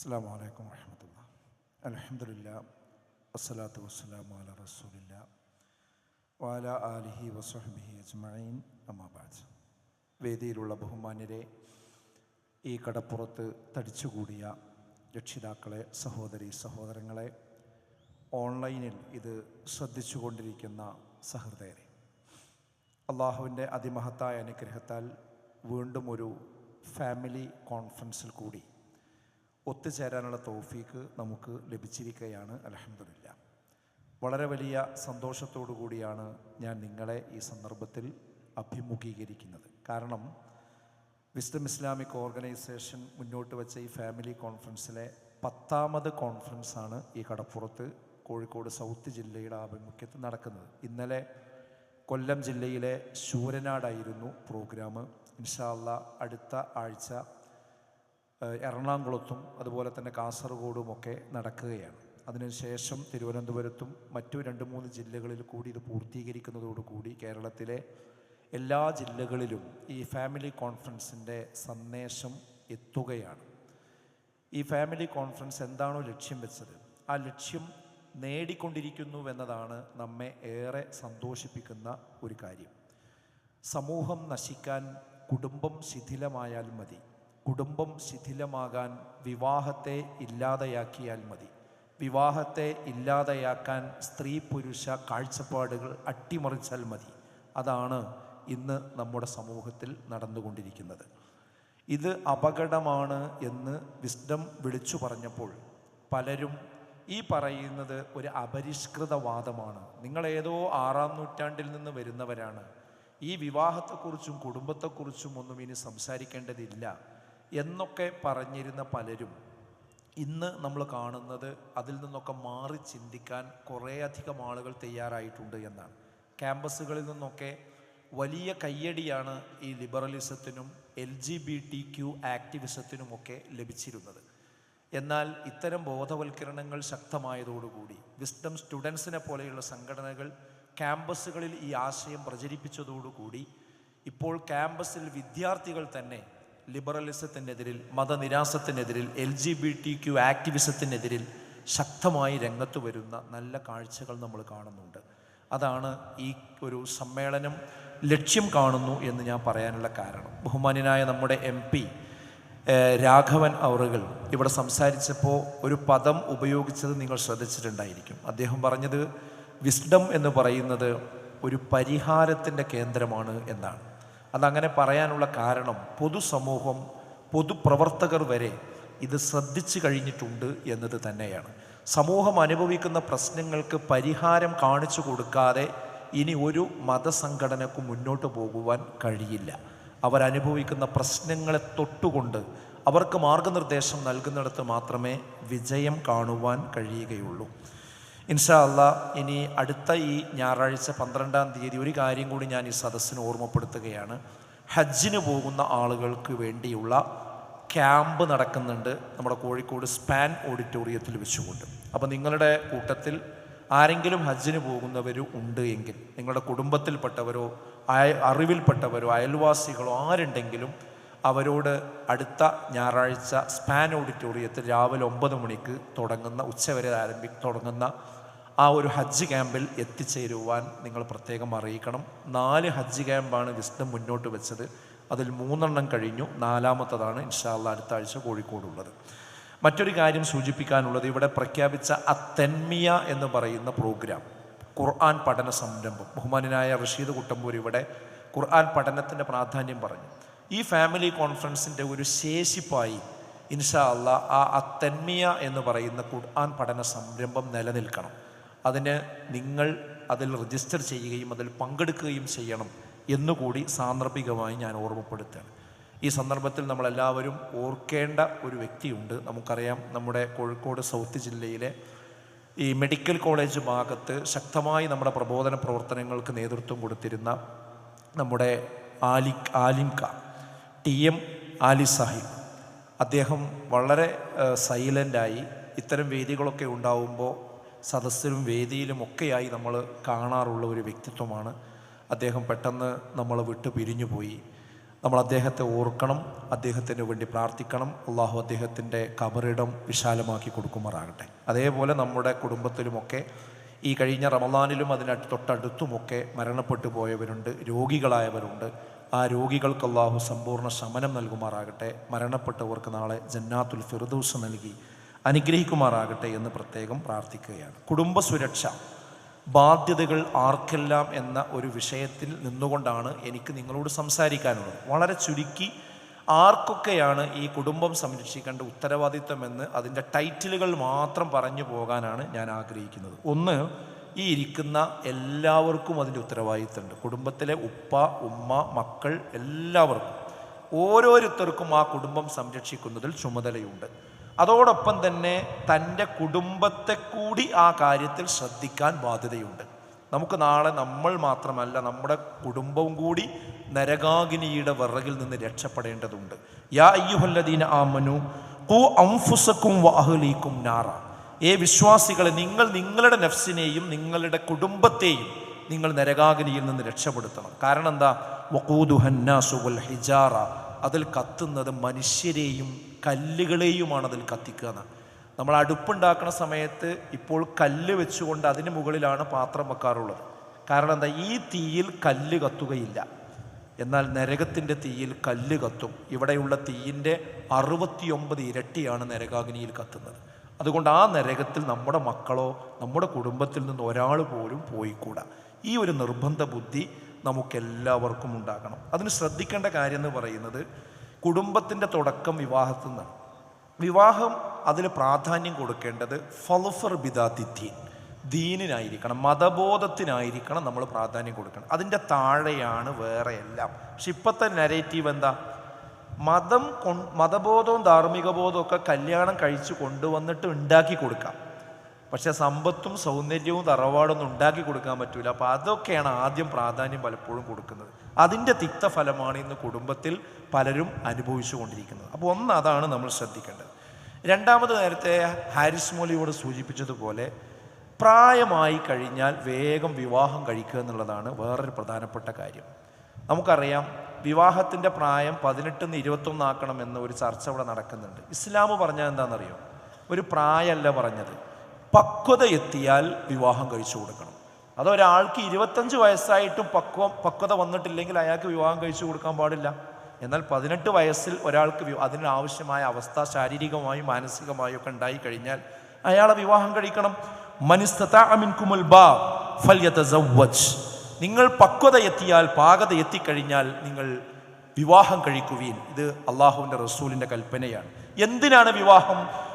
അസ്സാം വലൈക്കും വരഹമുല്ല അലഹമില്ല വസ്സലാത്തു വസ്സലാമു അല റസൂലില്ല വാല ആലിഹി വസ്ഹബിഹി അജ്മീൻ അമ്മാബാജ് വേദിയിലുള്ള ബഹുമാന്യരെ ഈ കടപ്പുറത്ത് തടിച്ചുകൂടിയ രക്ഷിതാക്കളെ സഹോദരി സഹോദരങ്ങളെ ഓൺലൈനിൽ ഇത് ശ്രദ്ധിച്ചുകൊണ്ടിരിക്കുന്ന സഹൃദയരെ അള്ളാഹുവിന്റെ അതിമഹത്തായ അനുഗ്രഹത്താൽ വീണ്ടും ഒരു ഫാമിലി കോൺഫറൻസിൽ കൂടി ഒത്തുചേരാനുള്ള തോഫീക്ക് നമുക്ക് ലഭിച്ചിരിക്കുകയാണ് അലഹമില്ല വളരെ വലിയ സന്തോഷത്തോടു കൂടിയാണ് ഞാൻ നിങ്ങളെ ഈ സന്ദർഭത്തിൽ അഭിമുഖീകരിക്കുന്നത്. കാരണം വിസ്ഡം ഇസ്ലാമിക് ഓർഗനൈസേഷൻ മുന്നോട്ട് വെച്ച ഈ ഫാമിലി കോൺഫറൻസിലെ പത്താമത് കോൺഫറൻസാണ് ഈ കടപ്പുറത്ത് കോഴിക്കോട് സൗത്ത് ജില്ലയുടെ ആഭിമുഖ്യത്തിൽ നടക്കുന്നത്. ഇന്നലെ കൊല്ലം ജില്ലയിലെ ശൂരനാടായിരുന്നു പ്രോഗ്രാം. ഇൻഷാല്ല അടുത്ത ആഴ്ച എറണാകുളത്തും അതുപോലെ തന്നെ കാസർഗോഡുമൊക്കെ നടക്കുകയാണ്. അതിനുശേഷം തിരുവനന്തപുരത്തും മറ്റു രണ്ട് മൂന്ന് ജില്ലകളിൽ കൂടി ഇത് പൂർത്തീകരിക്കുന്നതോടുകൂടി കേരളത്തിലെ എല്ലാ ജില്ലകളിലും ഈ ഫാമിലി കോൺഫറൻസിന്റെ സന്ദേശം എത്തുകയാണ്. ഈ ഫാമിലി കോൺഫറൻസ് എന്താണോ ലക്ഷ്യം വെച്ചത്? ആ ലക്ഷ്യം നേടിക്കൊണ്ടിരിക്കുന്നുവെന്നതാണ് നമ്മെ ഏറെ സന്തോഷിപ്പിക്കുന്ന ഒരു കാര്യം. സമൂഹം നശിക്കാൻ കുടുംബം ശിഥിലമായാൽ മതി. കുടുംബം ശിഥിലമാകാൻ വിവാഹത്തെ ഇല്ലാതെയാക്കിയാൽ മതി. വിവാഹത്തെ ഇല്ലാതെയാക്കാൻ സ്ത്രീ പുരുഷ കാഴ്ചപ്പാടുകൾ അട്ടിമറിച്ചാൽ മതി. അതാണ് ഇന്ന് നമ്മുടെ സമൂഹത്തിൽ നടന്നുകൊണ്ടിരിക്കുന്നത്. ഇത് അപകടമാണ് എന്ന് വിസ്ഡം വിളിച്ചു പറഞ്ഞപ്പോൾ പലരും ഈ പറയുന്നത് ഒരു അപരിഷ്കൃത വാദമാണ് നിങ്ങൾ ഏതോ ആറാം നൂറ്റാണ്ടിൽ നിന്ന് വരുന്നവരാണ്. ഈ വിവാഹത്തെക്കുറിച്ചും കുടുംബത്തെക്കുറിച്ചും ഒന്നും ഇനി സംസാരിക്കേണ്ടതില്ല. എന്നൊക്കെ പറഞ്ഞിരുന്ന പലരും ഇന്ന് നമ്മൾ കാണുന്നത് അതിൽ നിന്നൊക്കെ മാറി ചിന്തിക്കാൻ കുറേയധികം ആളുകൾ തയ്യാറായിട്ടുണ്ട് എന്നാണ്. ക്യാമ്പസുകളിൽ നിന്നൊക്കെ വലിയ കയ്യടിയാണ് ഈ ലിബറലിസത്തിനും L G B T Q ആക്ടിവിസത്തിനുമൊക്കെ ലഭിച്ചിരുന്നത്. എന്നാൽ ഇത്തരം ബോധവൽക്കരണങ്ങൾ ശക്തമായതോടുകൂടി വിസ്ഡം സ്റ്റുഡൻസിനെ പോലെയുള്ള സംഘടനകൾ ക്യാമ്പസുകളിൽ ഈ ആശയം പ്രചരിപ്പിച്ചതോടുകൂടി ഇപ്പോൾ ക്യാമ്പസിൽ വിദ്യാർത്ഥികൾ തന്നെ ലിബറലിസത്തിനെതിരിൽ മതനിരാസത്തിനെതിരിൽ L G B T Q ആക്ടിവിസത്തിനെതിരിൽ ശക്തമായി രംഗത്ത് വരുന്ന നല്ല കാഴ്ചകൾ നമ്മൾ കാണുന്നുണ്ട്. അതാണ് ഈ ഒരു സമ്മേളനം ലക്ഷ്യം കാണുന്നു എന്ന് ഞാൻ പറയാനുള്ള കാരണം. ബഹുമാന്യനായ നമ്മുടെ എം പി രാഘവൻ അവറുകൾ ഇവിടെ സംസാരിച്ചപ്പോൾ ഒരു പദം ഉപയോഗിച്ചത് നിങ്ങൾ ശ്രദ്ധിച്ചിട്ടുണ്ടായിരിക്കും. അദ്ദേഹം പറഞ്ഞത് വിസ്ഡം എന്ന് പറയുന്നത് ഒരു പരിഹാരത്തിന്റെ കേന്ദ്രമാണ് എന്നാണ്. അതങ്ങനെ പറയാനുള്ള കാരണം പൊതുസമൂഹം പൊതുപ്രവർത്തകർ വരെ ഇത് ശ്രദ്ധിച്ചു കഴിഞ്ഞിട്ടുണ്ട് എന്നത് തന്നെയാണ്. സമൂഹം അനുഭവിക്കുന്ന പ്രശ്നങ്ങൾക്ക് പരിഹാരം കാണിച്ചു കൊടുക്കാതെ ഇനി ഒരു മതസംഘടനക്കും മുന്നോട്ട് പോകുവാൻ കഴിയില്ല. അവരനുഭവിക്കുന്ന പ്രശ്നങ്ങളെ തൊട്ടുകൊണ്ട് അവർക്ക് മാർഗനിർദ്ദേശം നൽകുന്നിടത്ത് മാത്രമേ വിജയം കാണുവാൻ കഴിയുകയുള്ളൂ. ഇൻഷാ അല്ല ഇനി അടുത്ത ഈ ഞായറാഴ്ച പന്ത്രണ്ടാം തീയതി ഒരു കാര്യം കൂടി ഞാൻ ഈ സദസ്സിന് ഓർമ്മപ്പെടുത്തുകയാണ്. ഹജ്ജിന് പോകുന്ന ആളുകൾക്ക് വേണ്ടിയുള്ള ക്യാമ്പ് നടക്കുന്നുണ്ട് നമ്മുടെ കോഴിക്കോട് സ്പാൻ ഓഡിറ്റോറിയത്തിൽ വെച്ചുകൊണ്ട്. അപ്പോൾ നിങ്ങളുടെ കൂട്ടത്തിൽ ആരെങ്കിലും ഹജ്ജിന് പോകുന്നവർ ഉണ്ട് എങ്കിൽ നിങ്ങളുടെ കുടുംബത്തിൽപ്പെട്ടവരോ അയ അറിവിൽപ്പെട്ടവരോ അയൽവാസികളോ ആരുണ്ടെങ്കിലും അവരോട് അടുത്ത ഞായറാഴ്ച സ്പാൻ ഓഡിറ്റോറിയത്തിൽ രാവിലെ ഒമ്പത് മണിക്ക് തുടങ്ങുന്ന ഉച്ചവരെ ആരംഭി തുടങ്ങുന്ന ആ ഒരു ഹജ്ജ് ക്യാമ്പിൽ എത്തിച്ചേരുവാൻ നിങ്ങൾ പ്രത്യേകം അറിയിക്കണം. നാല് ഹജ്ജ് ക്യാമ്പാണ് വിസ്ഡം മുന്നോട്ട് വെച്ചത്. അതിൽ മൂന്നെണ്ണം കഴിഞ്ഞു. നാലാമത്തതാണ് ഇൻഷാല്ല അടുത്ത ആഴ്ച കോഴിക്കോടുള്ളത്. മറ്റൊരു കാര്യം സൂചിപ്പിക്കാനുള്ളത് ഇവിടെ പ്രഖ്യാപിച്ച അത്തന്മിയ എന്ന് പറയുന്ന പ്രോഗ്രാം ഖുർആൻ പഠന സംരംഭം. ബഹുമാനായ റഷീദ് കുട്ടമ്പൂർ ഇവിടെ ഖുർആൻ പഠനത്തിന്റെ പ്രാധാന്യം പറഞ്ഞു. ഈ ഫാമിലി കോൺഫറൻസിന്റെ ഒരു ശേഷിപ്പായി ഇൻഷാ അല്ല ആ അത്തന്മിയ എന്ന് പറയുന്ന ഖുർആൻ പഠന സംരംഭം നിലനിൽക്കണം. അതിന് നിങ്ങൾ അതിൽ രജിസ്റ്റർ ചെയ്യുകയും അതിൽ പങ്കെടുക്കുകയും ചെയ്യണം എന്നുകൂടി സാന്ദർഭികമായി ഞാൻ ഓർമ്മപ്പെടുത്തുകയാണ്. ഈ സന്ദർഭത്തിൽ നമ്മളെല്ലാവരും ഓർക്കേണ്ട ഒരു വ്യക്തിയുണ്ട്. നമുക്കറിയാം നമ്മുടെ കോഴിക്കോട് സൗത്ത് ജില്ലയിലെ ഈ മെഡിക്കൽ കോളേജ് ഭാഗത്ത് ശക്തമായി നമ്മുടെ പ്രബോധന പ്രവർത്തനങ്ങൾക്ക് നേതൃത്വം കൊടുത്തിരുന്ന നമ്മുടെ ആലി ആലിംക ടി എം ആലി സാഹിബ്. അദ്ദേഹം വളരെ സൈലന്റായി ഇത്തരം വേദികളൊക്കെ ഉണ്ടാവുമ്പോൾ സദസ്സിലും വേദിയിലും ഒക്കെയായി നമ്മൾ കാണാറുള്ള ഒരു വ്യക്തിത്വമാണ്. അദ്ദേഹം പെട്ടെന്ന് നമ്മൾ വിട്ടു പിരിഞ്ഞു പോയി. നമ്മൾ അദ്ദേഹത്തെ ഓർക്കണം അദ്ദേഹത്തിന് വേണ്ടി പ്രാർത്ഥിക്കണം. അള്ളാഹു അദ്ദേഹത്തിന്റെ കബറിടം വിശാലമാക്കി കൊടുക്കുമാറാകട്ടെ. അതേപോലെ നമ്മുടെ കുടുംബത്തിലുമൊക്കെ ഈ കഴിഞ്ഞ റമദാനിലും അതിന് തൊട്ടടുത്തുമൊക്കെ മരണപ്പെട്ടു പോയവരുണ്ട് രോഗികളായവരുണ്ട്. ആ രോഗികൾക്ക് അള്ളാഹു സമ്പൂർണ ശമനം നൽകുമാറാകട്ടെ. മരണപ്പെട്ടവർക്ക് നാളെ ജന്നാത്തുൽ ഫിറുദൂസ് നൽകി. അനുഗ്രഹിക്കുമാറാകട്ടെ എന്ന് പ്രത്യേകം പ്രാർത്ഥിക്കുകയാണ്. കുടുംബ സുരക്ഷ ബാധ്യതകൾ ആർക്കെല്ലാം എന്ന ഒരു വിഷയത്തിൽ നിന്നുകൊണ്ടാണ് എനിക്ക് നിങ്ങളോട് സംസാരിക്കാനുള്ളത്. വളരെ ചുരുക്കി ആർക്കൊക്കെയാണ് ഈ കുടുംബം സംരക്ഷിക്കേണ്ട ഉത്തരവാദിത്വം എന്ന് അതിന്റെ ടൈറ്റിലുകൾ മാത്രം പറഞ്ഞു പോകാനാണ് ഞാൻ ആഗ്രഹിക്കുന്നത്. ഒന്ന് ഈ ഇരിക്കുന്ന എല്ലാവർക്കും അതിന്റെ ഉത്തരവാദിത്തമുണ്ട് കുടുംബത്തിലെ ഉപ്പ ഉമ്മ മക്കൾ എല്ലാവർക്കും. ഓരോരുത്തർക്കും ആ കുടുംബം സംരക്ഷിക്കുന്നതിൽ ചുമതലയുണ്ട്. അതോടൊപ്പം തന്നെ തന്റെ കുടുംബത്തെ കൂടി ആ കാര്യത്തിൽ ശ്രദ്ധിക്കാൻ ബാധ്യതയുണ്ട്. നമുക്ക് നാളെ നമ്മൾ മാത്രമല്ല നമ്മുടെ കുടുംബവും കൂടി നരകാഗ്നിയുടെ വിറകിൽ നിന്ന് രക്ഷപ്പെടേണ്ടതുണ്ട്. യാ അയ്യുഹല്ലദീന ആമനു കൂ അംഫുസക്കും വാഹുലീക്കും നാറ. ഏ വിശ്വാസികളെ നിങ്ങൾ നിങ്ങളുടെ നഫ്സിനെയും നിങ്ങളുടെ കുടുംബത്തെയും നിങ്ങൾ നരകാഗ്നിയിൽ നിന്ന് രക്ഷപ്പെടുത്തണം. കാരണം എന്താ? വക്കൂദുഹന്നാസുൽ ഹിജാറ. അതിൽ കത്തുന്നത് മനുഷ്യരെയും കല്ലുകളെയുമാണ് അതിൽ കത്തിക്കുക എന്ന്. നമ്മൾ അടുപ്പുണ്ടാക്കുന്ന സമയത്ത് ഇപ്പോൾ കല്ല് വെച്ചുകൊണ്ട് അതിന് മുകളിലാണ് പാത്രം വെക്കാറുള്ളത്. കാരണം എന്താ? ഈ തീയിൽ കല്ല് കത്തുകയില്ല. എന്നാൽ നരകത്തിന്റെ തീയിൽ കല്ല് കത്തും. ഇവിടെയുള്ള തീയിന്റെ അറുപത്തിയൊമ്പത് ഇരട്ടിയാണ് നരകാഗ്നിയിൽ കത്തുന്നത്. അതുകൊണ്ട് ആ നരകത്തിൽ നമ്മുടെ മക്കളോ നമ്മുടെ കുടുംബത്തിൽ നിന്ന് ഒരാൾ പോലും പോയിക്കൂടാ. ഈ ഒരു നിർബന്ധ ബുദ്ധി നമുക്കെല്ലാവർക്കും ഉണ്ടാകണം. അതിന് ശ്രദ്ധിക്കേണ്ട കാര്യം എന്ന് പറയുന്നത് കുടുംബത്തിന്റെ തുടക്കം വിവാഹത്തിൽ നിന്നാണ്. വിവാഹം അതിന് പ്രാധാന്യം കൊടുക്കേണ്ടത് ഫലുഫർ ബിദാതിഥ്യൻ ദീനിനായിരിക്കണം മതബോധത്തിനായിരിക്കണം നമ്മൾ പ്രാധാന്യം കൊടുക്കണം. അതിന്റെ താഴെയാണ് വേറെ എല്ലാം. പക്ഷെ ഇപ്പോഴത്തെ നെറേറ്റീവ് എന്താ? മതം കൊ മതബോധവും ധാർമ്മിക ബോധവും ഒക്കെ കല്യാണം കഴിച്ച് കൊണ്ടുവന്നിട്ട് ഉണ്ടാക്കി കൊടുക്കാം. പക്ഷെ സമ്പത്തും സൗന്ദര്യവും തറവാടൊന്നും ഉണ്ടാക്കി കൊടുക്കാൻ പറ്റൂല. അപ്പോൾ അതൊക്കെയാണ് ആദ്യം പ്രാധാന്യം പലപ്പോഴും കൊടുക്കുന്നത്. അതിന്റെ തിക്തഫലമാണ് ഇന്ന് കുടുംബത്തിൽ പലരും അനുഭവിച്ചു കൊണ്ടിരിക്കുന്നത്. അപ്പോൾ ഒന്ന് അതാണ് നമ്മൾ ശ്രദ്ധിക്കേണ്ടത്. രണ്ടാമത് നേരത്തെ ഹാരിസ് മോലിയോട് സൂചിപ്പിച്ചതുപോലെ പ്രായമായി കഴിഞ്ഞാൽ വേഗം വിവാഹം കഴിക്കുക എന്നുള്ളതാണ് വേറൊരു പ്രധാനപ്പെട്ട കാര്യം. നമുക്കറിയാം വിവാഹത്തിന്റെ പ്രായം പതിനെട്ടിൽ നിന്ന് ഇരുപത്തൊന്നാക്കണം എന്ന ഒരു ചർച്ച ഇവിടെ നടക്കുന്നുണ്ട്. ഇസ്ലാം പറഞ്ഞാൽ എന്താണെന്നറിയോ? ഒരു പ്രായമല്ല പറഞ്ഞത്. പക്വത എത്തിയാൽ വിവാഹം കഴിച്ചു കൊടുക്കണം. അതൊരാൾക്ക് ഇരുപത്തഞ്ച് വയസ്സായിട്ടും പക്വം പക്വത വന്നിട്ടില്ലെങ്കിൽ അയാൾക്ക് വിവാഹം കഴിച്ചു കൊടുക്കാൻ പാടില്ല. എന്നാൽ പതിനെട്ട് വയസ്സിൽ ഒരാൾക്ക് അതിനാവശ്യമായ അവസ്ഥ ശാരീരികമായും മാനസികമായും ഒക്കെ ഉണ്ടായി കഴിഞ്ഞാൽ അയാളെ വിവാഹം കഴിക്കണം. മനിസ്തതാ മിൻകുമുൽ ബാ ഫല്യതസവ്വജ് നിങ്ങൾ പക്വത എത്തിയാൽ പാകത എത്തിക്കഴിഞ്ഞാൽ നിങ്ങൾ വിവാഹം കഴിക്കുകയും ഇത് അള്ളാഹുവിന്റെ റസൂലിന്റെ കൽപ്പനയാണ്. എന്തിനാണ് വിവാഹം?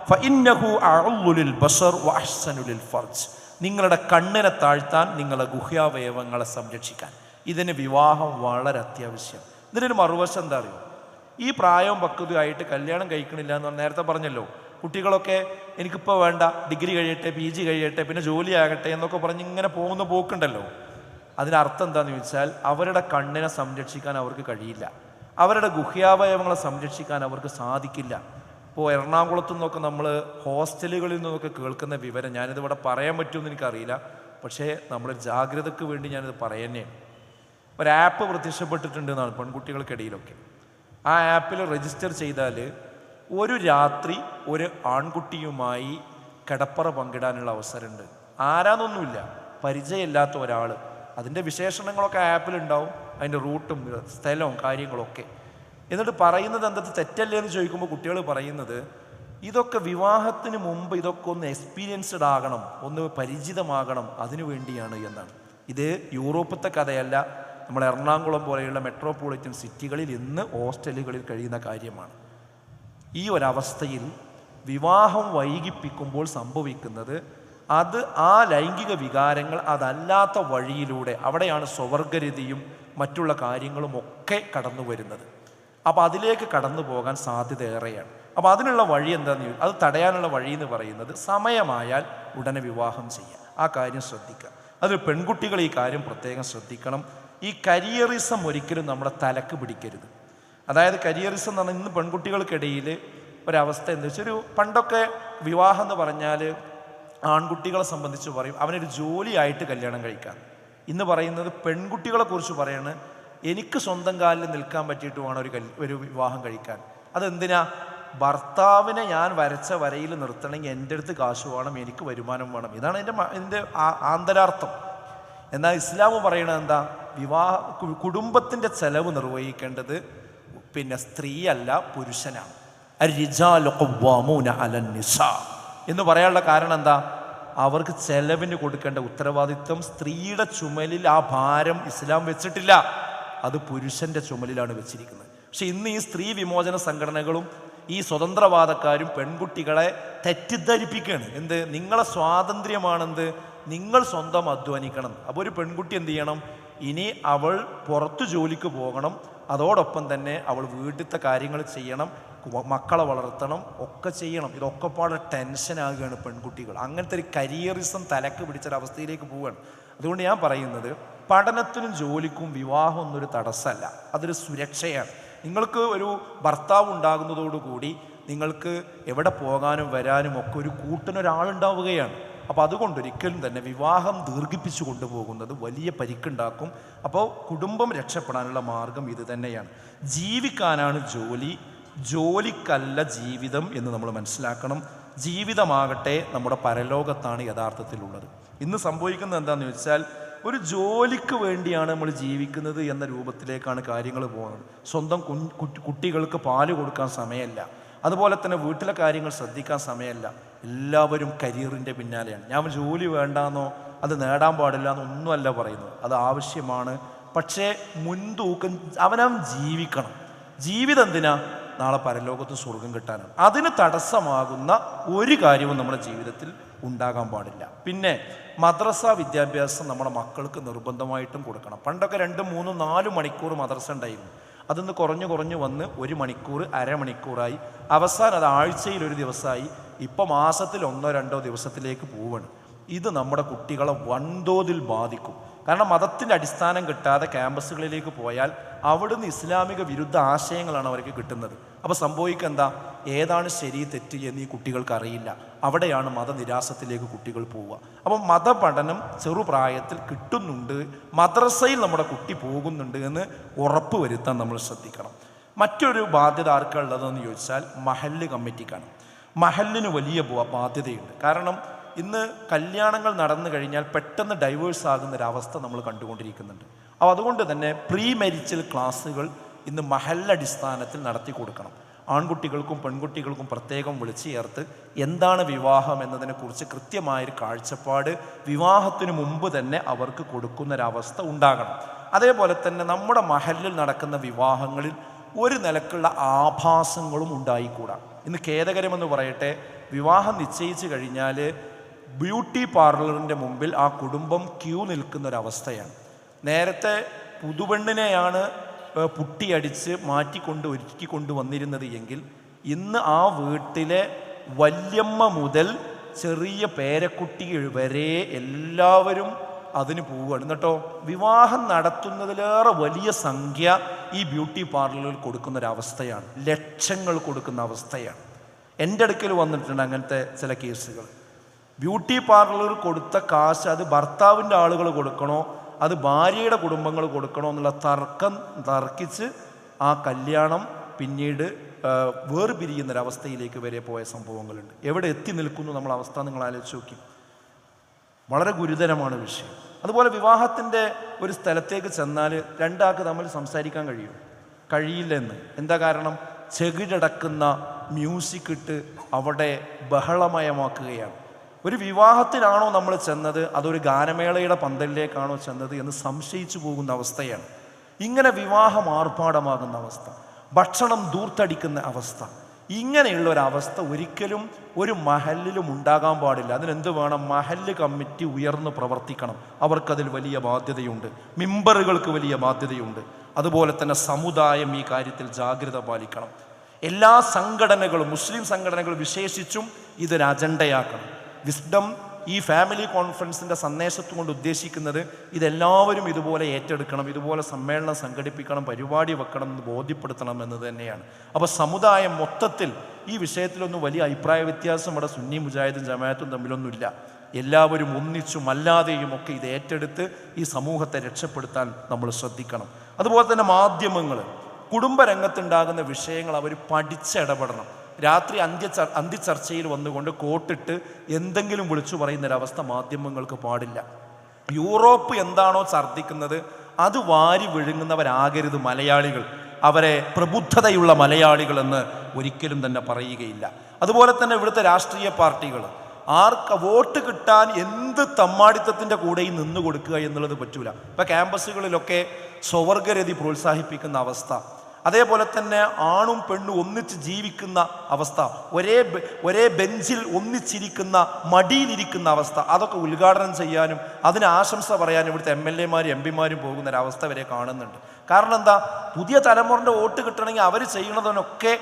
നിങ്ങളുടെ കണ്ണിനെ താഴ്ത്താൻ നിങ്ങളുടെ ഗുഹ്യാവയവങ്ങളെ സംരക്ഷിക്കാൻ. ഇതിന് വിവാഹം വളരെ അത്യാവശ്യം. ഇതിനൊരു മറുവശം എന്താ അറിയോ? ഈ പ്രായവും പക്വതയായിട്ട് കല്യാണം കഴിക്കണില്ല എന്ന് നേരത്തെ പറഞ്ഞല്ലോ. കുട്ടികളൊക്കെ എനിക്കിപ്പോൾ വേണ്ട ഡിഗ്രി കഴിയട്ടെ പി ജി കഴിയട്ടെ പിന്നെ ജോലി ആകട്ടെ എന്നൊക്കെ പറഞ്ഞ് ഇങ്ങനെ പോകുന്ന പോക്കുണ്ടല്ലോ. അതിനർത്ഥം എന്താന്ന് ചോദിച്ചാൽ അവരുടെ കണ്ണിനെ സംരക്ഷിക്കാൻ അവർക്ക് കഴിയില്ല. അവരുടെ ഗുഹ്യാവയവങ്ങളെ സംരക്ഷിക്കാൻ അവർക്ക് സാധിക്കില്ല. ഇപ്പോൾ എറണാകുളത്തു നിന്നൊക്കെ നമ്മൾ ഹോസ്റ്റലുകളിൽ നിന്നൊക്കെ കേൾക്കുന്ന വിവരം ഞാനിത് ഇവിടെ പറയാൻ പറ്റുമെന്ന് എനിക്കറിയില്ല. പക്ഷേ നമ്മൾ ജാഗ്രതയ്ക്ക് വേണ്ടി ഞാനിത് പറയുന്നതാണ് ഒരു ആപ്പ് പ്രത്യക്ഷപ്പെട്ടിട്ടുണ്ട് എന്നാണ് പെൺകുട്ടികൾക്കിടയിലൊക്കെ. ആ ആപ്പിൽ രജിസ്റ്റർ ചെയ്താൽ ഒരു രാത്രി ഒരു ആൺകുട്ടിയുമായി കിടപ്പറ പങ്കിടാനുള്ള അവസരമുണ്ട്. ആരാന്നൊന്നുമില്ല. പരിചയമില്ലാത്ത ഒരാൾ അതിന്റെ വിശേഷണങ്ങളൊക്കെ ആപ്പിലുണ്ടാവും. അതിന്റെ റൂട്ടും സ്ഥലവും കാര്യങ്ങളൊക്കെ. എന്നിട്ട് പറയുന്നത് എന്തത് തെറ്റല്ലേ എന്ന് ചോദിക്കുമ്പോൾ കുട്ടികൾ പറയുന്നത് ഇതൊക്കെ വിവാഹത്തിന് മുമ്പ് ഇതൊക്കെ ഒന്ന് എക്സ്പീരിയൻസ്ഡ് ആകണം ഒന്ന് പരിചിതമാകണം അതിനു വേണ്ടിയാണ് എന്നാണ്. ഇത് യൂറോപ്പത്തെ കഥയല്ല നമ്മൾ എറണാകുളം പോലെയുള്ള മെട്രോപൊളിറ്റൻ സിറ്റികളിൽ ഇന്ന് ഹോസ്റ്റലുകളിൽ കഴിയുന്ന കാര്യമാണ്. ഈ ഒരവസ്ഥയിൽ വിവാഹം വൈകിപ്പിക്കുമ്പോൾ സംഭവിക്കുന്നത് അത് ആ ലൈംഗിക വികാരങ്ങൾ അതല്ലാത്ത വഴിയിലൂടെ അവിടെയാണ് സ്വവർഗരതിയും മറ്റുള്ള കാര്യങ്ങളും ഒക്കെ കടന്നു വരുന്നത് അപ്പോൾ അതിലേക്ക് കടന്നു പോകാൻ സാധ്യത ഏറെയാണ്. അപ്പോൾ അതിനുള്ള വഴി എന്താണെന്ന് അത് തടയാനുള്ള വഴി എന്ന് പറയുന്നത് സമയമായാൽ ഉടനെ വിവാഹം ചെയ്യുക ആ കാര്യം ശ്രദ്ധിക്കുക. അതിൽ പെൺകുട്ടികൾ ഈ കാര്യം പ്രത്യേകം ശ്രദ്ധിക്കണം. ഈ കരിയറിസം ഒരിക്കലും നമ്മുടെ തലക്ക് പിടിക്കരുത്. അതായത് കരിയറിസം എന്ന് പറഞ്ഞാൽ ഇന്ന് പെൺകുട്ടികൾക്കിടയിൽ ഒരവസ്ഥ എന്താ വെച്ചാൽ ഒരു പണ്ടൊക്കെ വിവാഹം എന്ന് പറഞ്ഞാൽ ആൺകുട്ടികളെ സംബന്ധിച്ച് പറയും അവനൊരു ജോലിയായിട്ട് കല്യാണം കഴിക്കാം ഇന്ന് പറയുന്നത് പെൺകുട്ടികളെ കുറിച്ച് പറയാണ് എനിക്ക് സ്വന്തം കാലിൽ നിൽക്കാൻ പറ്റിയിട്ട് വേണം ഒരു ഒരു വിവാഹം കഴിക്കാൻ. അതെന്തിനാ? ഭർത്താവിനെ ഞാൻ വരച്ച വരയിൽ നിർത്തണമെങ്കിൽ എന്റെ അടുത്ത് കാശ് വേണം എനിക്ക് വരുമാനം വേണം. ഇതാണ് എന്റെ എന്റെ ആന്തരാർത്ഥം. എന്നാൽ ഇസ്ലാം പറയണത് എന്താ? വിവാഹ കുടുംബത്തിന്റെ ചെലവ് നിർവഹിക്കേണ്ടത് പിന്നെ സ്ത്രീയല്ല പുരുഷനാണ്. എന്ന് പറയാനുള്ള കാരണം എന്താ? അവർക്ക് ചെലവിന് കൊടുക്കേണ്ട ഉത്തരവാദിത്വം സ്ത്രീയുടെ ചുമലിൽ ആ ഭാരം ഇസ്ലാം വെച്ചിട്ടില്ല. അത് പുരുഷന്റെ ചുമലിലാണ് വെച്ചിരിക്കുന്നത്. പക്ഷെ ഇന്ന് ഈ സ്ത്രീ വിമോചന സംഘടനകളും ഈ സ്വതന്ത്രവാദക്കാരും പെൺകുട്ടികളെ തെറ്റിദ്ധരിപ്പിക്കുകയാണ്. എന്ത്? നിങ്ങളെ സ്വാതന്ത്ര്യമാണെന്ത്? നിങ്ങൾ സ്വന്തം അധ്വാനിക്കണം. അപ്പോൾ ഒരു പെൺകുട്ടി എന്ത് ചെയ്യണം? ഇനി അവൾ പുറത്തു ജോലിക്ക് പോകണം. അതോടൊപ്പം തന്നെ അവൾ വീട്ടിലത്തെ കാര്യങ്ങൾ ചെയ്യണം. മക്കളെ വളർത്തണം. ഒക്കെ ചെയ്യണം. ഇതൊക്കെ പാടെ ടെൻഷനാകുകയാണ് പെൺകുട്ടികൾ. അങ്ങനത്തെ ഒരു കരിയറിസം തലക്ക് പിടിച്ചൊരവസ്ഥയിലേക്ക് പോവുകയാണ്. അതുകൊണ്ട് ഞാൻ പറയുന്നത് പഠനത്തിനും ജോലിക്കും വിവാഹം ഒന്നൊരു തടസ്സമല്ല. അതൊരു സുരക്ഷയാണ്. നിങ്ങൾക്ക് ഒരു ഭർത്താവ് ഉണ്ടാകുന്നതോടുകൂടി നിങ്ങൾക്ക് എവിടെ പോകാനും വരാനും ഒക്കെ ഒരു കൂട്ടിനൊരാളുണ്ടാവുകയാണ് അപ്പോൾ അതുകൊണ്ട് ഒരിക്കലും തന്നെ വിവാഹം ദീർഘിപ്പിച്ചു കൊണ്ടുപോകുന്നത് വലിയ പരിക്കുണ്ടാക്കും. അപ്പോൾ കുടുംബം രക്ഷപ്പെടാനുള്ള മാർഗം ഇത് തന്നെയാണ്. ജീവിക്കാനാണ് ജോലി. ജോലിക്കല്ല ജീവിതം എന്ന് നമ്മൾ മനസ്സിലാക്കണം. ജീവിതമാകട്ടെ നമ്മുടെ പരലോകത്താണ് യഥാർത്ഥത്തിലുള്ളത്. ഇന്ന് സംഭവിക്കുന്നത് എന്താണെന്ന് വെച്ചാൽ ഒരു ജോലിക്ക് വേണ്ടിയാണ് നമ്മൾ ജീവിക്കുന്നത് എന്ന രൂപത്തിലേക്കാണ് കാര്യങ്ങൾ പോകുന്നത്. സ്വന്തം കുട്ടികൾക്ക് പാൽ കൊടുക്കാൻ സമയമല്ല അതുപോലെ തന്നെ വീട്ടിലെ കാര്യങ്ങൾ ശ്രദ്ധിക്കാൻ സമയമല്ല എല്ലാവരും കരിയറിന്റെ പിന്നാലെയാണ്. ഞാൻ ജോലി വേണ്ടാന്നോ അത് നേടാൻ പാടില്ല എന്നൊന്നുമല്ല പറയുന്നത്. അത് ആവശ്യമാണ്. പക്ഷേ മുൻതൂക്കം അവനവൻ ജീവിക്കണം. ജീവിതം എന്തിനാ? നാളെ പരലോകത്ത് സ്വർഗം കിട്ടാനാണ്. അതിന് തടസ്സമാകുന്ന ഒരു കാര്യവും നമ്മുടെ ജീവിതത്തിൽ ഉണ്ടാകാൻ പാടില്ല. പിന്നെ മദ്രസ വിദ്യാഭ്യാസം നമ്മുടെ മക്കൾക്ക് നിർബന്ധമായിട്ടും കൊടുക്കണം. പണ്ടൊക്കെ രണ്ട് മൂന്ന് നാല് മണിക്കൂർ മദ്രസ ഉണ്ടായിരുന്നു. അതൊന്ന് കുറഞ്ഞു കുറഞ്ഞു വന്ന് ഒരു മണിക്കൂർ അരമണിക്കൂറായി അവസാനം അത് ആഴ്ചയിൽ ഒരു ദിവസമായി. ഇപ്പം മാസത്തിൽ ഒന്നോ രണ്ടോ ദിവസത്തിലേക്ക് പോവാണ്. ഇത് നമ്മുടെ കുട്ടികളെ വൻതോതിൽ ബാധിക്കും. കാരണം മതത്തിന്റെ അടിസ്ഥാനം കിട്ടാതെ ക്യാമ്പസുകളിലേക്ക് പോയാൽ അവിടുന്ന് ഇസ്ലാമിക വിരുദ്ധ ആശയങ്ങളാണ് അവർക്ക് കിട്ടുന്നത്. അപ്പോൾ സംഭവിക്കുക എന്താ ഏതാണ് ശരി തെറ്റ് എന്ന് ഈ കുട്ടികൾക്ക് അറിയില്ല. അവിടെയാണ് മതനിരാസത്തിലേക്ക് കുട്ടികൾ പോവുക. അപ്പം മതപഠനം ചെറുപ്രായത്തിൽ കിട്ടുന്നുണ്ട്. മദ്രസയിൽ നമ്മുടെ കുട്ടി പോകുന്നുണ്ട് എന്ന് ഉറപ്പ് വരുത്താൻ നമ്മൾ ശ്രദ്ധിക്കണം. മറ്റൊരു ബാധ്യത ആർക്കുള്ളതെന്ന് ചോദിച്ചാൽ മഹല്ല് കമ്മിറ്റിക്കാണ്. മഹല്ലിന് വലിയ ബാധ്യതയുണ്ട്. കാരണം ഇന്ന് കല്യാണങ്ങൾ നടന്നു കഴിഞ്ഞാൽ പെട്ടെന്ന് ഡൈവേഴ്സ് ആകുന്ന ഒരവസ്ഥ നമ്മൾ കണ്ടുകൊണ്ടിരിക്കുന്നുണ്ട്. അപ്പോൾ അതുകൊണ്ട് തന്നെ പ്രീ മെരിച്ചൽ ക്ലാസ്സുകൾ ഇന്ന് മഹല്ലടിസ്ഥാനത്തിൽ നടത്തി കൊടുക്കണം. ആൺകുട്ടികൾക്കും പെൺകുട്ടികൾക്കും പ്രത്യേകം വിളിച്ചു ചേർത്ത് എന്താണ് വിവാഹം എന്നതിനെക്കുറിച്ച് കൃത്യമായൊരു കാഴ്ചപ്പാട് വിവാഹത്തിന് മുമ്പ് തന്നെ അവർക്ക് കൊടുക്കുന്നൊരവസ്ഥ ഉണ്ടാകണം. അതേപോലെ തന്നെ നമ്മുടെ മഹലിൽ നടക്കുന്ന വിവാഹങ്ങളിൽ ഒരു നിലക്കുള്ള ആഭാസങ്ങളും ഉണ്ടായിക്കൂടാ. ഇന്ന് ഖേദകരമെന്ന് പറയട്ടെ വിവാഹം നിശ്ചയിച്ചു കഴിഞ്ഞാൽ ബ്യൂട്ടി പാർലറിന്റെ മുമ്പിൽ ആ കുടുംബം ക്യൂ നിൽക്കുന്ന ഒരവസ്ഥയാണ് നേരത്തെ പുതുപെണ്ണിനെയാണ് പുട്ടിയടിച്ച് മാറ്റിക്കൊണ്ട് ഒരുക്കി കൊണ്ടുവന്നിരുന്നത് എങ്കിൽ ഇന്ന് ആ വീട്ടിലെ വല്യമ്മ മുതൽ ചെറിയ പേരക്കുട്ടി വരെ എല്ലാവരും അതിന് പോവുകയാണ്. എന്നിട്ടോ വിവാഹം നടത്തുന്നതിലേറെ വലിയ സംഖ്യ ഈ ബ്യൂട്ടി പാർലറിൽ കൊടുക്കുന്ന ഒരവസ്ഥയാണ് ലക്ഷങ്ങൾ കൊടുക്കുന്ന അവസ്ഥയാണ്. എന്റെ അടുക്കൽ വന്നിട്ടുണ്ട് അങ്ങനത്തെ ചില കേസുകൾ. ബ്യൂട്ടി പാർലർ കൊടുത്ത കാശ് അത് ഭർത്താവിന്റെ ആളുകൾ കൊടുക്കണോ? അത് ഭാര്യയുടെ കുടുംബങ്ങൾ കൊടുക്കണോ? എന്നുള്ള തർക്കം തർക്കിച്ച് ആ കല്യാണം പിന്നീട് വേർപിരിയുന്നൊരവസ്ഥയിലേക്ക് വരെ പോയ സംഭവങ്ങളുണ്ട്. എവിടെ എത്തി നിൽക്കുന്നു നമ്മൾ അവസ്ഥ നിങ്ങൾ ആലോചിച്ച് നോക്കി. വളരെ ഗുരുതരമാണ് വിഷയം. അതുപോലെ വിവാഹത്തിന്റെ ഒരു സ്ഥലത്തേക്ക് ചെന്നാൽ രണ്ടാൾക്ക് തമ്മിൽ സംസാരിക്കാൻ കഴിയും. കഴിയില്ലെന്ന്. എന്താ കാരണം? ചെകിടക്കുന്ന മ്യൂസിക് ഇട്ട് അവിടെ ബഹളമയമാക്കുകയാണ്. ഒരു വിവാഹത്തിലാണോ നമ്മൾ ചെന്നത്? അതൊരു ഗാനമേളയുടെ പന്തലിലേക്കാണോ ചെന്നത് എന്ന് സംശയിച്ചു പോകുന്ന അവസ്ഥയാണ്. ഇങ്ങനെ വിവാഹം ആർഭാടമാകുന്ന അവസ്ഥ ഭക്ഷണം ദൂർത്തടിക്കുന്ന അവസ്ഥ ഇങ്ങനെയുള്ള ഒരു അവസ്ഥ ഒരിക്കലും ഒരു മഹലിലും ഉണ്ടാകാൻ പാടില്ല. അതിനെന്ത് വേണം? മഹൽ കമ്മിറ്റി ഉയർന്നു പ്രവർത്തിക്കണം. അവർക്കതിൽ വലിയ ബാധ്യതയുണ്ട്. മെമ്പറുകൾക്ക് വലിയ ബാധ്യതയുണ്ട്. അതുപോലെ തന്നെ സമുദായം ഈ കാര്യത്തിൽ ജാഗ്രത പാലിക്കണം. എല്ലാ സംഘടനകളും മുസ്ലിം സംഘടനകളും വിശേഷിച്ചും ഇതൊരു അജണ്ടയാക്കണം. വിസ്ഡം ഈ ഫാമിലി കോൺഫറൻസിന്റെ സന്ദേശത്തും കൊണ്ട് ഉദ്ദേശിക്കുന്നത് ഇതെല്ലാവരും ഇതുപോലെ ഏറ്റെടുക്കണം ഇതുപോലെ സമ്മേളനം സംഘടിപ്പിക്കണം പരിപാടി വെക്കണം എന്ന് ബോധ്യപ്പെടുത്തണം എന്ന് തന്നെയാണ്. അപ്പോൾ സമുദായം മൊത്തത്തിൽ ഈ വിഷയത്തിലൊന്നും വലിയ അഭിപ്രായ വ്യത്യാസം ഇവിടെ സുന്നി മുജാഹിദും ജമാഅത്തും തമ്മിലൊന്നുമില്ല. എല്ലാവരും ഒന്നിച്ചും അല്ലാതെയും ഒക്കെ ഇത് ഏറ്റെടുത്ത് ഈ സമൂഹത്തെ രക്ഷപ്പെടുത്താൻ നമ്മൾ ശ്രദ്ധിക്കണം. അതുപോലെ തന്നെ മാധ്യമങ്ങൾ കുടുംബരംഗത്തുണ്ടാകുന്ന വിഷയങ്ങൾ അവർ പഠിച്ചിടപെടണം രാത്രി അന്ത്യ ചർ അന്ത്യചർച്ചയിൽ വന്നുകൊണ്ട് കോട്ടിട്ട് എന്തെങ്കിലും വിളിച്ചു പറയുന്നൊരവസ്ഥ മാധ്യമങ്ങൾക്ക് പാടില്ല. യൂറോപ്പ് എന്താണോ ഛർദ്ദിക്കുന്നത് അത് വാരി വിഴുങ്ങുന്നവരാകരുത് മലയാളികൾ. അവരെ പ്രബുദ്ധതയുള്ള മലയാളികൾ എന്ന് ഒരിക്കലും തന്നെ പറയുകയില്ല. അതുപോലെ തന്നെ ഇവിടുത്തെ രാഷ്ട്രീയ പാർട്ടികൾ ആർക്ക് വോട്ട് കിട്ടാൻ എന്ത് തമ്മാടിത്തത്തിന്റെ കൂടെയും നിന്ന് കൊടുക്കുക എന്നുള്ളത് പറ്റൂല. ഇപ്പം ക്യാമ്പസുകളിലൊക്കെ സ്വവർഗരതി പ്രോത്സാഹിപ്പിക്കുന്ന അവസ്ഥ. അതേപോലെ തന്നെ ആണും പെണ്ണും ഒന്നിച്ച് ജീവിക്കുന്ന അവസ്ഥ ഒരേ ഒരേ ബെഞ്ചിൽ ഒന്നിച്ചിരിക്കുന്ന മടിയിലിരിക്കുന്ന അവസ്ഥ അതൊക്കെ ഉദ്ഘാടനം ചെയ്യാനും അതിന് ആശംസ പറയാനും ഇവിടുത്തെ എം എൽ എമാരും എം പിമാരും പോകുന്ന ഒരവസ്ഥ വരെ കാണുന്നുണ്ട്. കാരണം എന്താ? പുതിയ തലമുറന്റെ വോട്ട് കിട്ടണമെങ്കിൽ അവർ ചെയ്യുന്നതിനൊക്കെ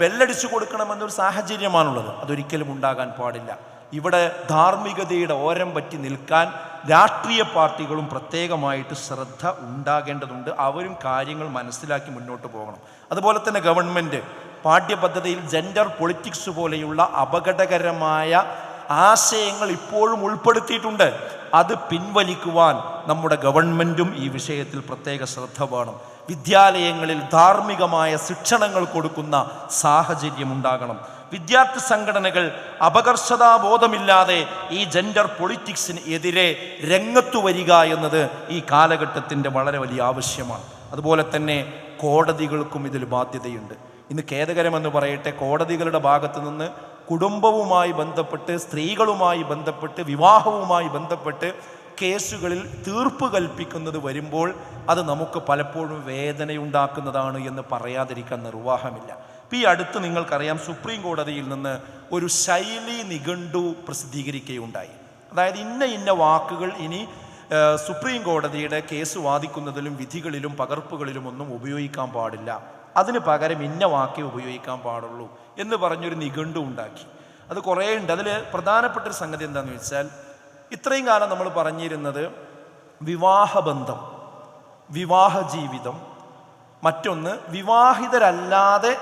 ബെല്ലടിച്ചു കൊടുക്കണമെന്നൊരു സാഹചര്യമാണുള്ളത്. അതൊരിക്കലും ഉണ്ടാകാൻ പാടില്ല. ഇവിടെ ധാർമ്മികതയുടെ ഓരം പറ്റി നിൽക്കാൻ രാഷ്ട്രീയ പാർട്ടികളും പ്രത്യേകമായിട്ട് ശ്രദ്ധ ഉണ്ടാകേണ്ടതുണ്ട്. അവരും കാര്യങ്ങൾ മനസ്സിലാക്കി മുന്നോട്ട് പോകണം. അതുപോലെ തന്നെ ഗവൺമെന്റ് പാഠ്യപദ്ധതിയിൽ ജെൻഡർ പൊളിറ്റിക്സ് പോലെയുള്ള അപകടകരമായ ആശയങ്ങൾ ഇപ്പോഴും ഉൾപ്പെടുത്തിയിട്ടുണ്ട്. അത് പിൻവലിക്കുവാൻ നമ്മുടെ ഗവൺമെന്റും ഈ വിഷയത്തിൽ പ്രത്യേക ശ്രദ്ധ വേണം. വിദ്യാലയങ്ങളിൽ ധാർമ്മികമായ ശിക്ഷണങ്ങൾ കൊടുക്കുന്ന സാഹചര്യം ഉണ്ടാകണം. വിദ്യാർത്ഥി സംഘടനകൾ അപകർഷതാബോധമില്ലാതെ ഈ ജെൻഡർ പൊളിറ്റിക്സിന് എതിരെ രംഗത്തു വരിക എന്നത് ഈ കാലഘട്ടത്തിന്റെ വളരെ വലിയ ആവശ്യമാണ്. അതുപോലെ തന്നെ കോടതികൾക്കും ഇതിൽ ബാധ്യതയുണ്ട്. ഇന്ന് ഖേദകരമെന്ന് പറയട്ടെ കോടതികളുടെ ഭാഗത്ത് നിന്ന് കുടുംബവുമായി ബന്ധപ്പെട്ട് സ്ത്രീകളുമായി ബന്ധപ്പെട്ട് വിവാഹവുമായി ബന്ധപ്പെട്ട് കേസുകളിൽ തീർപ്പ് കൽപ്പിക്കുന്നത് വരുമ്പോൾ അത് നമുക്ക് പലപ്പോഴും വേദനയുണ്ടാക്കുന്നതാണ് എന്ന് പറയാതിരിക്കാൻ നിർവാഹമില്ല. ഇപ്പം ഈ അടുത്ത് നിങ്ങൾക്കറിയാം സുപ്രീം കോടതിയിൽ നിന്ന് ഒരു ശൈലി നിഘണ്ടു പ്രസിദ്ധീകരിക്കുകയുണ്ടായി. അതായത് ഇന്ന ഇന്ന വാക്കുകൾ ഇനി സുപ്രീം കോടതിയുടെ കേസ് വാദിക്കുന്നതിലും വിധികളിലും പകർപ്പുകളിലും ഒന്നും ഉപയോഗിക്കാൻ പാടില്ല. അതിന് പകരം ഇന്ന വാക്കേ ഉപയോഗിക്കാൻ പാടുള്ളൂ എന്ന് പറഞ്ഞൊരു നിഘണ്ടു ഉണ്ടാക്കി. അത് കുറേ ഉണ്ട് അതിൽ പ്രധാനപ്പെട്ട ഒരു സംഗതി എന്താണെന്ന് വെച്ചാൽ ഇത്രയും കാലം നമ്മൾ പറഞ്ഞിരുന്നത് വിവാഹബന്ധം വിവാഹ ജീവിതം മറ്റൊന്ന് വിവാഹിതരല്ലാതെ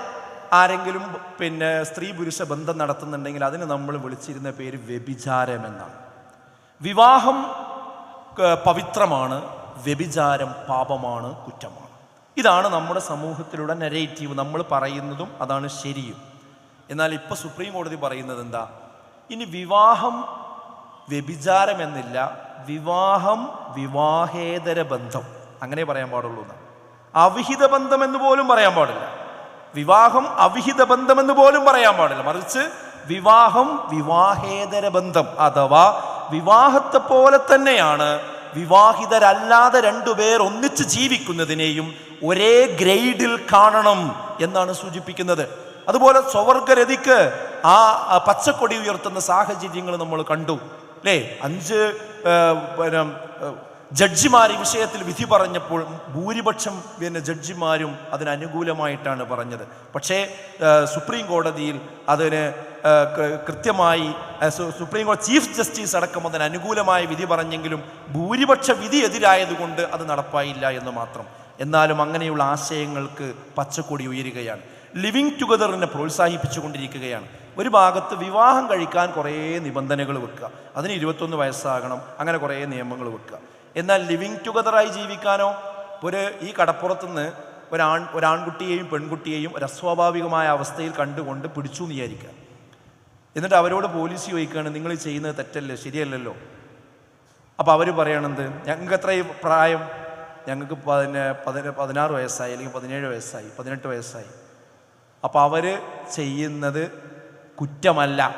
ആരെങ്കിലും പിന്നെ സ്ത്രീ പുരുഷ ബന്ധം നടത്തുന്നുണ്ടെങ്കിൽ അതിന് നമ്മൾ വിളിച്ചിരുന്ന പേര് വ്യഭിചാരം എന്നാണ്. വിവാഹം പവിത്രമാണ് വ്യഭിചാരം പാപമാണ് കുറ്റമാണ്. ഇതാണ് നമ്മുടെ സമൂഹത്തിലുള്ള നെറേറ്റീവ് നമ്മൾ പറയുന്നതും അതാണ് ശരിയും. എന്നാൽ ഇപ്പോൾ സുപ്രീം കോടതി പറയുന്നത് എന്താ? ഇനി വിവാഹം വ്യഭിചാരം എന്നില്ല. വിവാഹം വിവാഹേതര ബന്ധം. അങ്ങനെ പറയാൻ പാടുള്ളൂ അവിഹിത ബന്ധം എന്ന് പോലും പറയാൻ പാടില്ല. വിവാഹം അവിഹിത ബന്ധം എന്ന് പോലും പറയാൻ പാടില്ല. മറിച്ച് വിവാഹം വിവാഹേതര ബന്ധം അഥവാ വിവാഹത്തെ പോലെ തന്നെയാണ് വിവാഹിതരല്ലാതെ രണ്ടുപേർ ഒന്നിച്ച് ജീവിക്കുന്നതിനെയും ഒരേ ഗ്രേഡിൽ കാണണം എന്നാണ് സൂചിപ്പിക്കുന്നത്. അതുപോലെ സ്വവർഗരതിക്ക് ആ പച്ചക്കൊടി ഉയർത്തുന്ന സാഹചര്യങ്ങൾ നമ്മൾ കണ്ടു. അല്ലേ അഞ്ച് പിന്നെ ജഡ്ജിമാർ ഈ വിഷയത്തിൽ വിധി പറഞ്ഞപ്പോൾ ഭൂരിപക്ഷം പിന്നെ ജഡ്ജിമാരും അതിനനുകൂലമായിട്ടാണ് പറഞ്ഞത്. പക്ഷേ സുപ്രീം കോടതിയിൽ അതിന് കൃത്യമായി സുപ്രീം കോടതി ചീഫ് ജസ്റ്റിസ് അടക്കം അതിന് അനുകൂലമായ വിധി പറഞ്ഞെങ്കിലും ഭൂരിപക്ഷ വിധി എതിരായതുകൊണ്ട് അത് നടപ്പായില്ല എന്ന് മാത്രം. എന്നാലും അങ്ങനെയുള്ള ആശയങ്ങൾക്ക് പച്ചക്കൊടി ഉയരുകയാണ്. ലിവിങ് ടുഗദറിനെ പ്രോത്സാഹിപ്പിച്ചുകൊണ്ടിരിക്കുകയാണ്. ഒരു ഭാഗത്ത് വിവാഹം കഴിക്കാൻ കുറേ നിബന്ധനകൾ വെക്കുക. അതിന് ഇരുപത്തൊന്ന് വയസ്സാകണം. അങ്ങനെ കുറേ നിയമങ്ങൾ വെക്കുക. എന്നാൽ ലിവിങ് ടുഗദറായി ജീവിക്കാനോ? ഒരു ഈ കടപ്പുറത്തുനിന്ന് ഒരാൺ ഒരാൺകുട്ടിയെയും പെൺകുട്ടിയെയും ഒരു അസ്വാഭാവികമായ അവസ്ഥയിൽ കണ്ടുകൊണ്ട് പിടിച്ചു എന്ന് വിചാരിക്കുക. എന്നിട്ട് അവരോട് പോലീസ് ചോദിക്കുകയാണ് നിങ്ങൾ ചെയ്യുന്നത് തെറ്റല്ലേ? ശരിയല്ലല്ലോ? അപ്പോൾ അവർ പറയണത് ഞങ്ങൾക്ക് എത്ര പ്രായം? ഞങ്ങൾക്ക് പതിന പതിന പതിനാറ് വയസ്സായി അല്ലെങ്കിൽ പതിനേഴ് വയസ്സായി പതിനെട്ട് വയസ്സായി. അപ്പോൾ അവർ ചെയ്യുന്നത് കുറ്റമല്ല.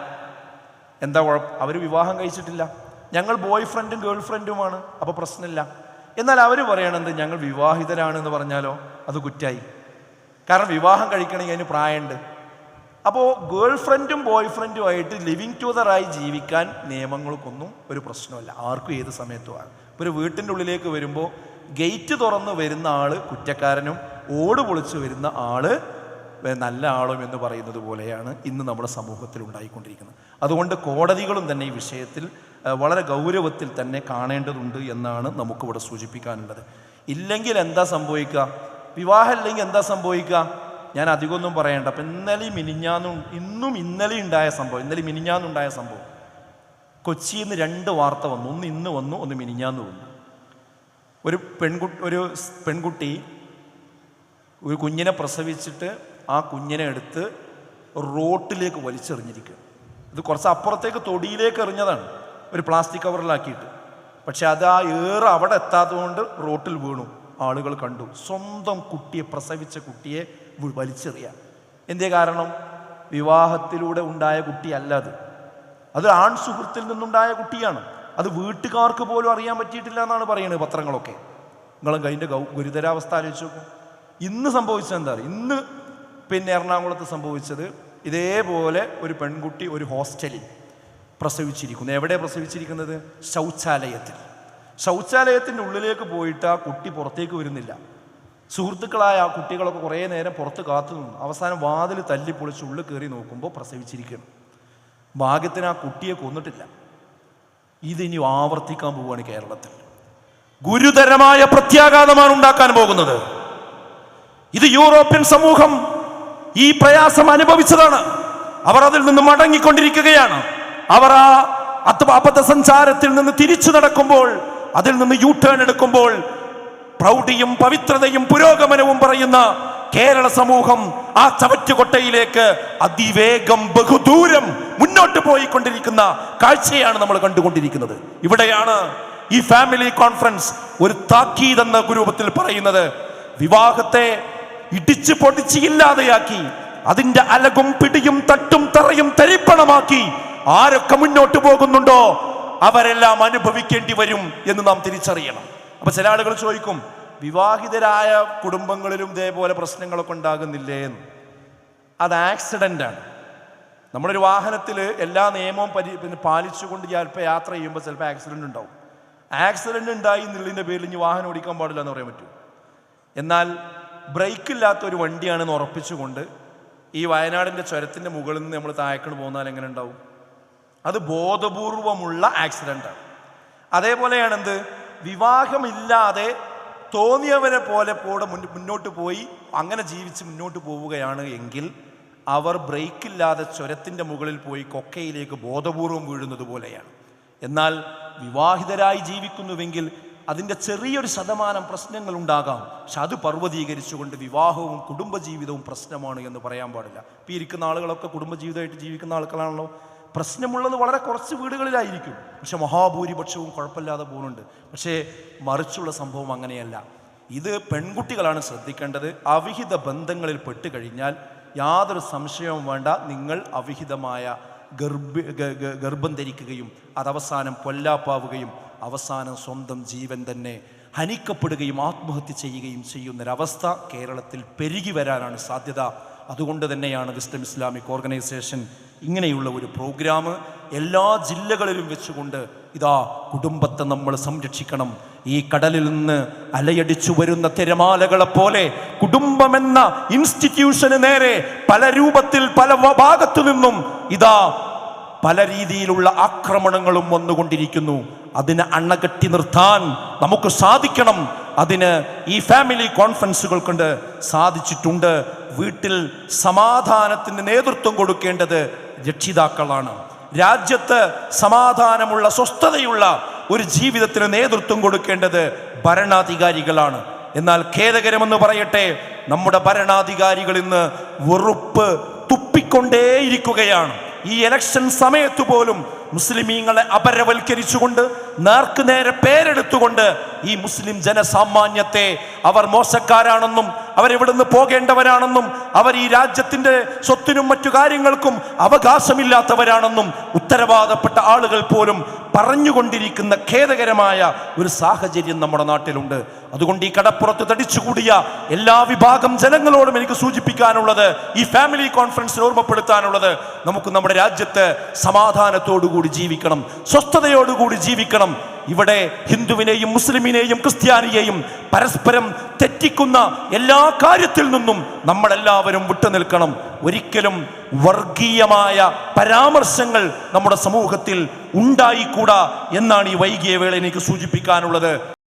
എന്താ കുഴപ്പം? അവർ വിവാഹം കഴിച്ചിട്ടില്ല. ഞങ്ങൾ ബോയ് ഫ്രണ്ടും ഗേൾ ഫ്രണ്ടുമാണ് അപ്പോൾ പ്രശ്നമില്ല. എന്നാൽ അവർ പറയണത് ഞങ്ങൾ വിവാഹിതരാണെന്ന് പറഞ്ഞാലോ? അത് കുറ്റായി. കാരണം വിവാഹം കഴിക്കണമെങ്കിൽ അതിന് പ്രായമുണ്ട്. അപ്പോൾ ഗേൾ ഫ്രണ്ടും ബോയ് ഫ്രണ്ടും ആയിട്ട് ലിവിങ് ടുഗദറായി ജീവിക്കാൻ നിയമങ്ങൾക്കൊന്നും ഒരു പ്രശ്നമല്ല. ആർക്കും ഏത് സമയത്തും ആകും ഇപ്പോൾ ഒരു വീട്ടിന്റെ ഉള്ളിലേക്ക് വരുമ്പോൾ ഗേറ്റ് തുറന്ന് വരുന്ന ആൾ കുറ്റക്കാരനും ഓട് പൊളിച്ച് വരുന്ന ആൾ നല്ല ആളും എന്ന് പറയുന്നത് പോലെയാണ് ഇന്ന് നമ്മുടെ സമൂഹത്തിൽ ഉണ്ടായിക്കൊണ്ടിരിക്കുന്നത്. അതുകൊണ്ട് കോടതികളും തന്നെ ഈ വിഷയത്തിൽ വളരെ ഗൗരവത്തിൽ തന്നെ കാണേണ്ടതുണ്ട് എന്നാണ് നമുക്കിവിടെ സൂചിപ്പിക്കാനുള്ളത്. ഇല്ലെങ്കിൽ എന്താ സംഭവിക്കുക? വിവാഹം ഇല്ലെങ്കിൽ എന്താ സംഭവിക്കുക? ഞാൻ അധികമൊന്നും പറയണ്ട. അപ്പം ഇന്നലെ മിനിഞ്ഞാന്നും ഇന്നും ഇന്നലെ ഉണ്ടായ സംഭവം ഇന്നലെ മിനിഞ്ഞാന്നുണ്ടായ സംഭവം. കൊച്ചിയിൽ നിന്ന് രണ്ട് വാർത്ത വന്നു. ഒന്ന് ഇന്ന് വന്നു ഒന്ന് മിനിഞ്ഞാന്ന് വന്നു. ഒരു പെൺകുട്ടി ഒരു പെൺകുട്ടി ഒരു കുഞ്ഞിനെ പ്രസവിച്ചിട്ട് ആ കുഞ്ഞിനെ എടുത്ത് റോട്ടിലേക്ക് വലിച്ചെറിഞ്ഞിരിക്കുക ഇത് കുറച്ച് അപ്പുറത്തേക്ക് തൊടിയിലേക്ക് എറിഞ്ഞതാണ്. ഒരു പ്ലാസ്റ്റിക് കവറിലാക്കിയിട്ട്. പക്ഷെ അത് ആ ഏറ് അവിടെ എത്താത്തതുകൊണ്ട് റോട്ടിൽ വീണു. ആളുകൾ കണ്ടു. സ്വന്തം കുട്ടിയെ പ്രസവിച്ച കുട്ടിയെ വലിച്ചെറിയാം എന്തേ കാരണം? വിവാഹത്തിലൂടെ ഉണ്ടായ കുട്ടിയല്ല അത്. അത് ആൺ സുഹൃത്തിൽ നിന്നുണ്ടായ കുട്ടിയാണ്. അത് വീട്ടുകാർക്ക് പോലും അറിയാൻ പറ്റിയിട്ടില്ല എന്നാണ് പറയുന്നത് പത്രങ്ങളൊക്കെ. നിങ്ങളും അതിന്റെ ഗുരുതരാവസ്ഥ ആലോചിച്ച് നോക്കും. ഇന്ന് സംഭവിച്ചത് എന്താ? അറിയോ? ഇന്ന് പിന്നെ എറണാകുളത്ത് സംഭവിച്ചത് ഇതേപോലെ ഒരു പെൺകുട്ടി ഒരു ഹോസ്റ്റലിൽ പ്രസവിച്ചിരിക്കുന്നു. എവിടെ പ്രസവിച്ചിരിക്കുന്നത്? ശൗചാലയത്തിൽ. ശൗചാലയത്തിന്റെ ഉള്ളിലേക്ക് പോയിട്ട് ആ കുട്ടി പുറത്തേക്ക് വരുന്നില്ല. സുഹൃത്തുക്കളായ ആ കുട്ടികളൊക്കെ കുറേ നേരം പുറത്ത് കാത്തു നിന്നു. അവസാനം വാതിൽ തല്ലി പൊളിച്ച് ഉള്ളിൽ കയറി നോക്കുമ്പോൾ പ്രസവിച്ചിരിക്കണം ഭാഗ്യത്തിന് ആ കുട്ടിയെ കൊന്നിട്ടില്ല. ഇതിനി ആവർത്തിക്കാൻ പോവുകയാണ് കേരളത്തിൽ. ഗുരുതരമായ പ്രത്യാഘാതമാണ് ഉണ്ടാക്കാൻ പോകുന്നത്. ഇത് യൂറോപ്യൻ സമൂഹം ഈ പ്രയാസം അനുഭവിച്ചതാണ്. അവർ അതിൽ നിന്ന് മടങ്ങിക്കൊണ്ടിരിക്കുകയാണ്. അവർ ആ അബദ്ധ സഞ്ചാരത്തിൽ നിന്ന് തിരിച്ചു നടക്കുമ്പോൾ അതിൽ നിന്ന് യൂ ടേൺ എടുക്കുമ്പോൾ പ്രൗഢിയും പവിത്രതയും പുരോഗമനവും പറയുന്ന കേരള സമൂഹം ആ ചവറ്റുകൊട്ടയിലേക്ക് അതിവേഗം ബഹുദൂരം മുന്നോട്ട് പോയിക്കൊണ്ടിരിക്കുന്ന കാഴ്ചയാണ് നമ്മൾ കണ്ടുകൊണ്ടിരിക്കുന്നത്. ഇവിടെയാണ് ഈ ഫാമിലി കോൺഫറൻസ് ഒരു താക്കീത് എന്ന രൂപത്തിൽ പറയുന്നത്. വിവാഹത്തെ ഇടിച്ചു പൊടിച്ച് ഇല്ലാതെയാക്കി അതിന്റെ അലകും പിടിയും തട്ടും തറയും തരിപ്പണമാക്കി ആരൊക്കെ മുന്നോട്ട് പോകുന്നുണ്ടോ അവരെല്ലാം അനുഭവിക്കേണ്ടി വരും എന്ന് നാം തിരിച്ചറിയണം. അപ്പൊ ചില ആളുകൾ ചോദിക്കും വിവാഹിതരായ കുടുംബങ്ങളിലും ഇതേപോലെ പ്രശ്നങ്ങളൊക്കെ ഉണ്ടാകുന്നില്ലേ എന്ന്. അത് ആക്സിഡന്റ് ആണ്. നമ്മളൊരു വാഹനത്തിൽ എല്ലാ നിയമവും പരി പിന്നെ പാലിച്ചുകൊണ്ട് ചിലപ്പോൾ യാത്ര ചെയ്യുമ്പോൾ ചിലപ്പോൾ ആക്സിഡന്റ് ഉണ്ടാവും. ആക്സിഡന്റ് ഉണ്ടായി എന്നുള്ളതിന്റെ പേരിൽ ഇനി വാഹനം ഓടിക്കാൻ പാടില്ല എന്ന് പറയാൻ പറ്റും. എന്നാൽ ബ്രേക്ക് ഇല്ലാത്ത ഒരു വണ്ടിയാണെന്ന് ഉറപ്പിച്ചുകൊണ്ട് ഈ വയനാടിന്റെ ചുരത്തിന്റെ മുകളിൽ നിന്ന് നമ്മൾ താഴേക്കണ് പോകുന്നാൽ എങ്ങനെ ഉണ്ടാവും? അത് ബോധപൂർവമുള്ള ആക്സിഡന്റാണ് അതേപോലെയാണ് എന്ത് വിവാഹമില്ലാതെ തോന്നിയവരെ പോലെ കൂടെ മുന്നോട്ട് പോയി അങ്ങനെ ജീവിച്ച് മുന്നോട്ട് പോവുകയാണ് എങ്കിൽ അവർ ബ്രേക്കില്ലാതെ ചുരത്തിന്റെ മുകളിൽ പോയി കൊക്കയിലേക്ക് ബോധപൂർവം വീഴുന്നത് പോലെയാണ്. എന്നാൽ വിവാഹിതരായി ജീവിക്കുന്നുവെങ്കിൽ അതിന്റെ ചെറിയൊരു ശതമാനം പ്രശ്നങ്ങൾ ഉണ്ടാകാം. പക്ഷെ അത് പർവതീകരിച്ചുകൊണ്ട് വിവാഹവും കുടുംബജീവിതവും പ്രശ്നമാണ് എന്ന് പറയാൻ പാടില്ല. ഇപ്പം ഇരിക്കുന്ന ആളുകളൊക്കെ കുടുംബജീവിതമായിട്ട് ജീവിക്കുന്ന ആൾക്കാരാണല്ലോ. പ്രശ്നമുള്ളത് വളരെ കുറച്ച് വീടുകളിലായിരിക്കും. പക്ഷെ മഹാഭൂരിപക്ഷവും കുഴപ്പമില്ലാതെ പോകുന്നുണ്ട്. പക്ഷേ മറിച്ചുള്ള സംഭവം അങ്ങനെയല്ല. ഇത് പെൺകുട്ടികളാണ് ശ്രദ്ധിക്കേണ്ടത്. അവിഹിത ബന്ധങ്ങളിൽ പെട്ടുകഴിഞ്ഞാൽ യാതൊരു സംശയവും വേണ്ട. നിങ്ങൾ അവിഹിതമായ ഗർഭ ഗർഭം ധരിക്കുകയും അതവസാനം പൊല്ലാപ്പാവുകയും അവസാനം സ്വന്തം ജീവൻ തന്നെ ഹനിക്കപ്പെടുകയും ആത്മഹത്യ ചെയ്യുകയും ചെയ്യുന്നൊരവസ്ഥ കേരളത്തിൽ പെരുകി വരാനാണ് സാധ്യത. അതുകൊണ്ട് തന്നെയാണ് വിസ്ഡം ഇസ്ലാമിക് ഓർഗനൈസേഷൻ ഇങ്ങനെയുള്ള ഒരു പ്രോഗ്രാം എല്ലാ ജില്ലകളിലും വെച്ചുകൊണ്ട് ഇതാ കുടുംബത്തെ നമ്മൾ സംരക്ഷിക്കണം. ഈ കടലിൽ നിന്ന് അലയടിച്ചു വരുന്ന തിരമാലകളെ പോലെ കുടുംബമെന്ന ഇൻസ്റ്റിറ്റ്യൂഷന് നേരെ പല രൂപത്തിൽ പല ഭാഗത്തു നിന്നും ഇതാ പല രീതിയിലുള്ള ആക്രമണങ്ങളും വന്നുകൊണ്ടിരിക്കുന്നു. അതിനെ അണകെട്ടി നിർത്താൻ നമുക്ക് സാധിക്കണം. അതിന് ഈ ഫാമിലി കോൺഫറൻസുകൾ കൊണ്ട് സാധിച്ചിട്ടുണ്ട്. വീട്ടിൽ സമാധാനത്തിന് നേതൃത്വം കൊടുക്കേണ്ടത് രക്ഷിതാക്കളാണ്. രാജ്യത്ത് സമാധാനമുള്ള സ്വസ്ഥതയുള്ള ഒരു ജീവിതത്തിന് നേതൃത്വം കൊടുക്കേണ്ടത് ഭരണാധികാരികളാണ്. എന്നാൽ ഖേദകരമെന്ന് പറയട്ടെ നമ്മുടെ ഭരണാധികാരികൾ ഇന്ന് വെറുപ്പ് തുപ്പിക്കൊണ്ടേയിരിക്കുകയാണ്. ഈ ഇലക്ഷൻ സമയത്ത് പോലും മുസ്ലിമീങ്ങളെ അപരവൽക്കരിച്ചുകൊണ്ട് നേർക്കുനേരെ പേരെടുത്തുകൊണ്ട് ഈ മുസ്ലിം ജനസാമാന്യത്തെ അവർ മോശക്കാരാണെന്നും അവരിവിടുന്ന് പോകേണ്ടവരാണെന്നും അവർ ഈ രാജ്യത്തിന്റെ സ്വത്തിനും മറ്റു കാര്യങ്ങൾക്കും അവകാശമില്ലാത്തവരാണെന്നും ഉത്തരവാദപ്പെട്ട ആളുകൾ പോലും പറഞ്ഞുകൊണ്ടിരിക്കുന്ന ഖേദകരമായ ഒരു സാഹചര്യം നമ്മുടെ നാട്ടിലുണ്ട്. അതുകൊണ്ട് ഈ കടപ്പുറത്ത് തടിച്ചുകൂടിയ എല്ലാ വിഭാഗം ജനങ്ങളോടും എനിക്ക് സൂചിപ്പിക്കാനുള്ളത് ഈ ഫാമിലി കോൺഫറൻസിൽ ഓർമ്മപ്പെടുത്താനുള്ളത് നമുക്ക് നമ്മുടെ രാജ്യത്ത് സമാധാനത്തോടുകൂടി ജീവിക്കണം സ്വസ്ഥതയോടുകൂടി ജീവിക്കണം. ഇവിടെ ഹിന്ദുവിനെയും മുസ്ലിമിനെയും ക്രിസ്ത്യാനിയെയും പരസ്പരം തെറ്റിക്കുന്ന എല്ലാ കാര്യത്തിൽ നിന്നും നമ്മളെല്ലാവരും വിട്ടുനിൽക്കണം ഒരിക്കലും വർഗീയമായ പരാമർശങ്ങൾ നമ്മുടെ സമൂഹത്തിൽ ഉണ്ടായിക്കൂടാ എന്നാണ് ഈ വൈകിയ വേള എനിക്ക് സൂചിപ്പിക്കാനുള്ളത്.